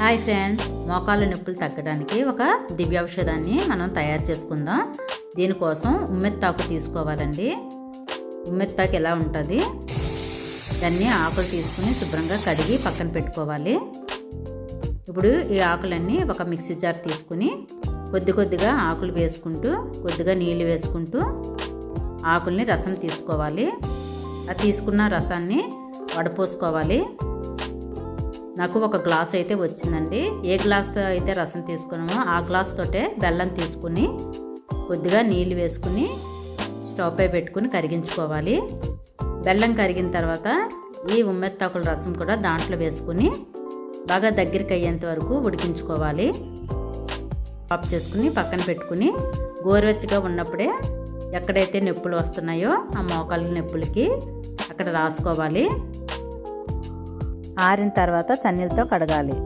Hi friends. మోకాళ్ళ నొప్పులు తగ్గడానికి ఒక దివ్యౌషధాన్ని మనం తయారు చేసుకుందాం. దీనికోసం ఉమ్మెత్తాకు తీసుకోవాలండి. ఉమ్మెత్తాకు ఎలా ఉంటుంది? దాన్ని ఆకులు తీసుకుని శుభ్రంగా కడిగి పక్కన పెట్టుకోవాలి. ఇప్పుడు ఈ ఆకులన్నీ ఒక మిక్సీ జార్ తీసుకుని కొద్ది కొద్దిగా ఆకులు వేసుకుంటూ కొద్దిగా నీళ్ళు వేసుకుంటూ ఆకుల్ని రసం తీసుకోవాలి. ఆ తీసుకున్న రసాన్ని వడపోసుకోవాలి. నాకు ఒక గ్లాస్ అయితే వచ్చిందండి. ఏ గ్లాస్తో అయితే రసం తీసుకున్నామో ఆ గ్లాస్ తోటే బెల్లం తీసుకుని కొద్దిగా నీళ్ళు వేసుకుని స్టవ్ పై పెట్టుకుని కరిగించుకోవాలి. బెల్లం కరిగిన తర్వాత ఈ ఉమ్మెత్తాకుల రసం కూడా దాంట్లో వేసుకుని బాగా దగ్గరికి అయ్యేంత వరకు ఉడికించుకోవాలి. ఆఫ్ చేసుకుని పక్కన పెట్టుకుని గోరువెచ్చగా ఉన్నప్పుడే ఎక్కడైతే నొప్పులు వస్తున్నాయో ఆ మోకాళ్ళ నొప్పులకి అక్కడ రాసుకోవాలి. ఆరిన తర్వాత చన్నీళ్ళతో కడగాలి.